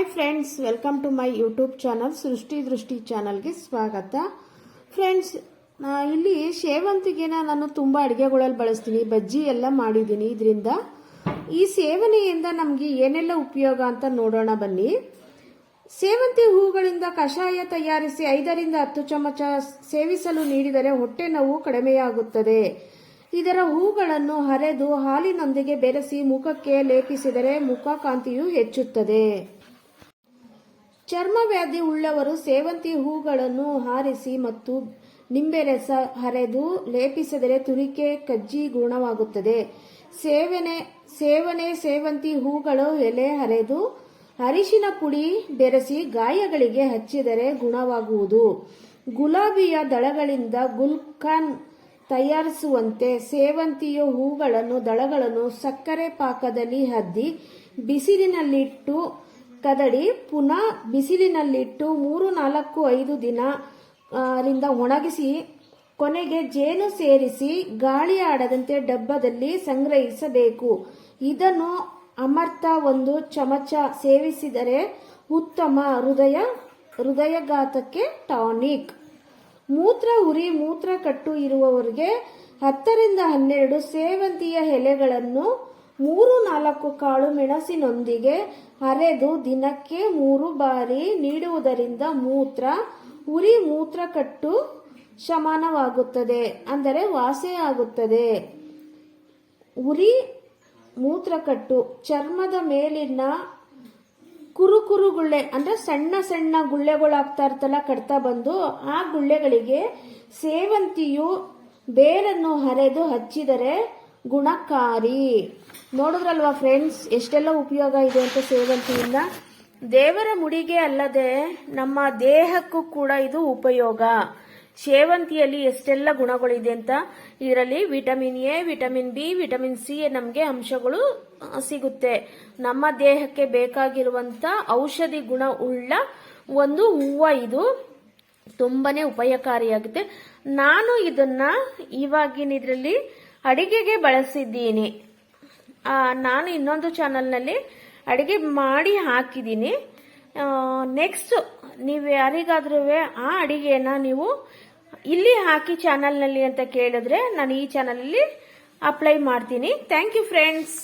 Hi friends welcome to my YouTube channel Srishti Drishti ಚಾನಲ್ಗೆ ಸ್ವಾಗತ. Friends ಇಲ್ಲಿ ಸೇವಂತಿಗೆನ ನಾನು ತುಂಬ ಅಡುಗೆಗಳಲ್ಲಿ ಬಳಸ್ತೀನಿ, ಬಜ್ಜಿ ಎಲ್ಲ ಮಾಡಿದ್ದೀನಿ. ಇದರಿಂದ ಈ ಸೇವನೆಯಿಂದ ನಮಗೆ ಏನೆಲ್ಲ ಉಪಯೋಗ ಅಂತ ನೋಡೋಣ ಬನ್ನಿ. ಸೇವಂತಿ ಹೂಗಳಿಂದ ಕಷಾಯ ತಯಾರಿಸಿ ಐದರಿಂದ ಹತ್ತು ಚಮಚ ಸೇವಿಸಲು ನೀಡಿದರೆ ಹೊಟ್ಟೆ ನೋವು ಕಡಿಮೆಯಾಗುತ್ತದೆ. ಇದರ ಹೂಗಳನ್ನು ಹರೆದು ಹಾಲಿನೊಂದಿಗೆ ಬೆರೆಸಿ ಮುಖಕ್ಕೆ ಲೇಪಿಸಿದರೆ ಮುಖ ಕಾಂತಿಯು ಹೆಚ್ಚುತ್ತದೆ. ಚರ್ಮವ್ಯಾಧಿ ಉಳ್ಳವರು ಸೇವಂತಿ ಹೂಗಳನ್ನು ಹಾರಿಸಿ ಮತ್ತು ನಿಂಬೆ ರಸ ಹರೆದು ಲೇಪಿಸಿದರೆ ತುರಿಕೆ ಕಜ್ಜಿ ಗುಣವಾಗುತ್ತದೆ. ಸೇವನೆ ಸೇವನೆ ಸೇವಂತಿ ಹೂಗಳು ಎಲೆ ಹರೆದು ಅರಿಶಿನ ಪುಡಿ ಬೆರೆಸಿ ಗಾಯಗಳಿಗೆ ಹಚ್ಚಿದರೆ ಗುಣವಾಗುವುದು. ಗುಲಾಬಿಯ ದಳಗಳಿಂದ ಗುಲ್ಕನ್ ತಯಾರಿಸುವಂತೆ ಸೇವಂತಿಯ ಹೂಗಳನ್ನು ದಳಗಳನ್ನು ಸಕ್ಕರೆ ಪಾಕದಲ್ಲಿ ಹದ್ದಿ, ಬಿಸಿಲಿನಲ್ಲಿಟ್ಟು ಕದಡಿ ಪುನಃ ಬಿಸಿಲಿನಲ್ಲಿಟ್ಟು ಮೂರು, ನಾಲ್ಕು, ಐದು ದಿನ ರಿಂದ ಒಣಗಿಸಿ ಕೊನೆಗೆ ಜೇನು ಸೇರಿಸಿ ಗಾಳಿ ಆಡದಂತೆ ಡಬ್ಬದಲ್ಲಿ ಸಂಗ್ರಹಿಸಬೇಕು. ಇದನ್ನು ಅಮರ್ಥ ಒಂದು ಚಮಚ ಸೇವಿಸಿದರೆ ಉತ್ತಮ ಹೃದಯ, ಹೃದಯಘಾತಕ್ಕೆ ಟಾನಿಕ್. ಮೂತ್ರ ಉರಿ ಮೂತ್ರ ಕಟ್ಟು ಇರುವವರಿಗೆ ಹತ್ತರಿಂದ ಹನ್ನೆರಡು ಸೇವಂತಿಯ ಎಲೆಗಳನ್ನು ಮೂರು ನಾಲ್ಕು ಕಾಳು ಮೆಣಸಿನೊಂದಿಗೆ ಅರೆದು ದಿನಕ್ಕೆ ಮೂರು ಬಾರಿ ನೀಡುವುದರಿಂದ ಮೂತ್ರ, ಉರಿ ಮೂತ್ರಕಟ್ಟು ಶಮನವಾಗುತ್ತದೆ, ಅಂದರೆ ವಾಸೆಯಾಗುತ್ತದೆ. ಉರಿ ಮೂತ್ರಕಟ್ಟು, ಚರ್ಮದ ಮೇಲಿನ ಕುರುಕುರು ಗುಳ್ಳೆ ಅಂದ್ರೆ ಸಣ್ಣ ಸಣ್ಣ ಗುಳ್ಳೆಗಳಾಗ್ತಾ ಇರ್ತಲ್ಲ ಕಟ್ತಾ ಬಂದು, ಆ ಗುಳ್ಳೆಗಳಿಗೆ ಸೇವಂತಿಯು ಬೇರನ್ನು ಹರೆದು ಹಚ್ಚಿದರೆ ಗುಣಕಾರಿ. ನೋಡಿದ್ರಲ್ವಾ ಫ್ರೆಂಡ್ಸ್ ಎಷ್ಟೆಲ್ಲ ಉಪಯೋಗ ಇದೆ ಅಂತ ಸೇವಂತಿಯಿಂದ? ದೇವರ ಮುಡಿಗೆ ಅಲ್ಲದೆ ನಮ್ಮ ದೇಹಕ್ಕೂ ಕೂಡ ಇದು ಉಪಯೋಗ. ಸೇವಂತಿಯಲ್ಲಿ ಎಷ್ಟೆಲ್ಲ ಗುಣಗಳಿದೆ ಅಂತ ಇದರಲ್ಲಿ vitamin A vitamin B vitamin C ನಮಗೆ ಅಂಶಗಳು ಸಿಗುತ್ತೆ. ನಮ್ಮ ದೇಹಕ್ಕೆ ಬೇಕಾಗಿರುವಂತ ಔಷಧಿ ಗುಣ ಉಳ್ಳ ಒಂದು ಹೂವ ಇದು. ತುಂಬಾನೇ ಉಪಯೋಗಕಾರಿಯಾಗುತ್ತೆ. ನಾನು ಇದನ್ನ ಇವಾಗಿನ ಇದರಲ್ಲಿ ಅಡಿಗೆಗೆ ಬಳಸಿದ್ದೀನಿ. ನಾನು ಇನ್ನೊಂದು ಚಾನಲ್ನಲ್ಲಿ ಅಡುಗೆ ಮಾಡಿ ಹಾಕಿದ್ದೀನಿ. ನೆಕ್ಸ್ಟ್ ನೀವು ಯಾರಿಗಾದ್ರೂ ಆ ಅಡಿಗೆನ ನೀವು ಇಲ್ಲಿ ಹಾಕಿ ಚಾನಲ್ನಲ್ಲಿ ಅಂತ ಕೇಳಿದ್ರೆ ನಾನು ಈ ಚಾನಲಲ್ಲಿ ಅಪ್ಲೈ ಮಾಡ್ತೀನಿ. Thank you friends